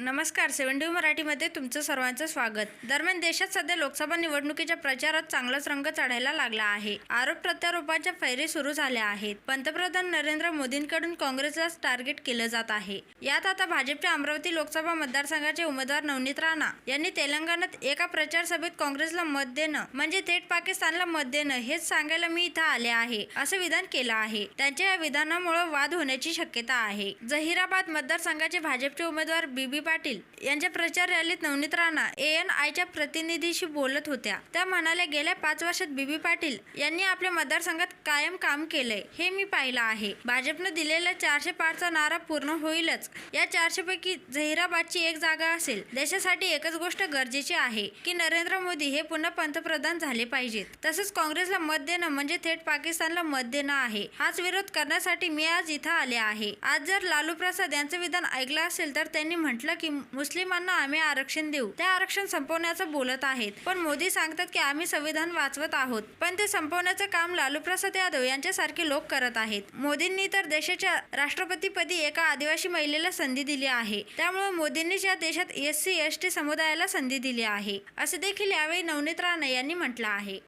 नमस्कार सेवन डी मराठीमध्ये तुमचं सर्वांचं स्वागत. दरम्यान देशात सध्या लोकसभा निवडणुकीच्या प्रचारात चांगलाच रंग चढायला लागला आहे. आरोप प्रत्यारोपाच्या फैरी सुरू झाल्या आहेत. पंतप्रधान नरेंद्र मोदींकडून काँग्रेसलाच टार्गेट केलं जात आहे. यात आता भाजपच्या अमरावती लोकसभा मतदारसंघाचे उमेदवार नवनीत राणा यांनी तेलंगणात एका प्रचार सभेत काँग्रेसला मत देणं म्हणजे थेट पाकिस्तानला मत देणं हेच सांगायला मी इथं आले आहे असं विधान केलं आहे. त्यांच्या या विधानामुळे वाद होण्याची शक्यता आहे. जहिराबाद मतदारसंघाचे भाजपचे उमेदवार बीबी पाटील यांच्या प्रचार रॅलीत नवनीत राणा एन आयच्या प्रतिनिधीशी बोलत होत्या. त्या म्हणाल्या गेल्या पाच वर्षात बीबी पाटील यांनी आपल्या मतदारसंघात कायम काम केलंय हे मी पाहिलं आहे. भाजपनं दिलेला चारशे पाचचा नारा पूर्ण होईलच. या चारशे पैकी झहिराबादची एक जागा असेल देशासाठी एकच गोष्ट गरजेची आहे की नरेंद्र मोदी हे पुन्हा पंतप्रधान झाले पाहिजेत. तसंच काँग्रेसला मत देणं म्हणजे थेट पाकिस्तानला मत देणं आहे. हाच विरोध करण्यासाठी मी आज इथं आले आहे. आज जर लालू प्रसाद यांचं विधान ऐकलं असेल तर त्यांनी म्हटलं की मुस्लिमांना आम्ही आरक्षण देऊ. ते आरक्षण संपवण्याचं बोलत आहेत. पण मोदी सांगतात की आम्ही संविधान वाचवत आहोत. पण ते संपवण्याचं काम लालू प्रसाद यादव यांच्यासारखे लोक करत आहेत. मोदींनी तर देशाच्या राष्ट्रपतीपदी एका आदिवासी महिलेला संधी दिली आहे. त्यामुळे मोदींनीच या देशात एस सी एस टी समुदायाला संधी दिली आहे. असे देखील यावेळी नवनीत राणे यांनी म्हटलं आहे.